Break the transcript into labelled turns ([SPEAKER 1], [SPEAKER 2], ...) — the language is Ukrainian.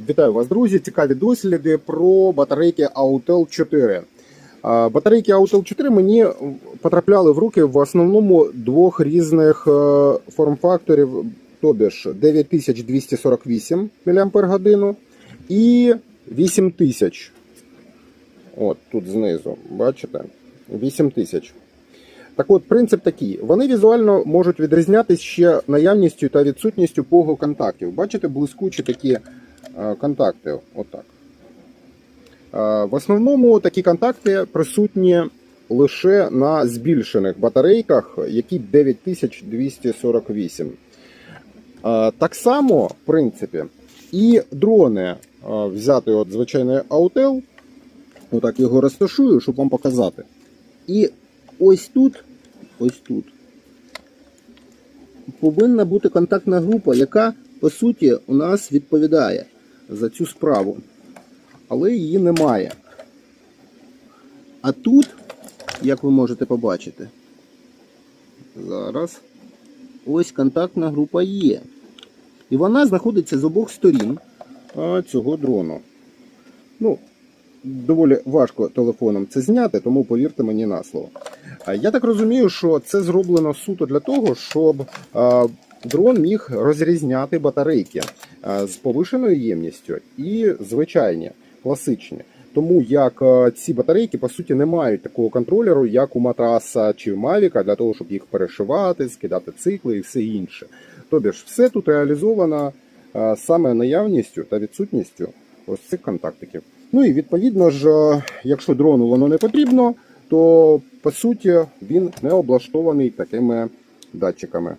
[SPEAKER 1] Вітаю вас, друзі! Цікаві досліди про батарейки Autel 4. Батарейки Autel 4 мені потрапляли в руки в основному двох різних е, форм-факторів, тобі ж 9248 мАч і 8000. От тут знизу, бачите? 8000. Так от, принцип такий. Вони візуально можуть відрізнятися ще наявністю та відсутністю пого контактів. Бачите, блискучі такі контакти. Отак. Е, В основному такі контакти присутні лише на збільшених батарейках, які 9248. Е, Так само, в принципі, і дрони е, взяти от звичайний Autel, отак його розташую, щоб вам показати. І ось тут, ось тут повинна бути контактна група, яка по суті у нас відповідає за цю справу. Але її немає. А тут, як ви можете побачити, зараз ось контактна група є. І вона знаходиться з обох сторін цього дрону. Ну, доволі важко телефоном це зняти, тому повірте мені на слово. Я так розумію, що це зроблено суто для того, щоб дрон міг розрізняти батарейки з повишеною ємністю і звичайні, класичні. Тому як ці батарейки по суті не мають такого контролеру, як у матраса чи Мавіка, для того, щоб їх перешивати, скидати цикли і все інше. Тобі ж все тут реалізовано саме наявністю та відсутністю ось цих контактиків. Ну і відповідно ж, е, якщо дрону воно не потрібно, то по суті він не облаштований такими датчиками.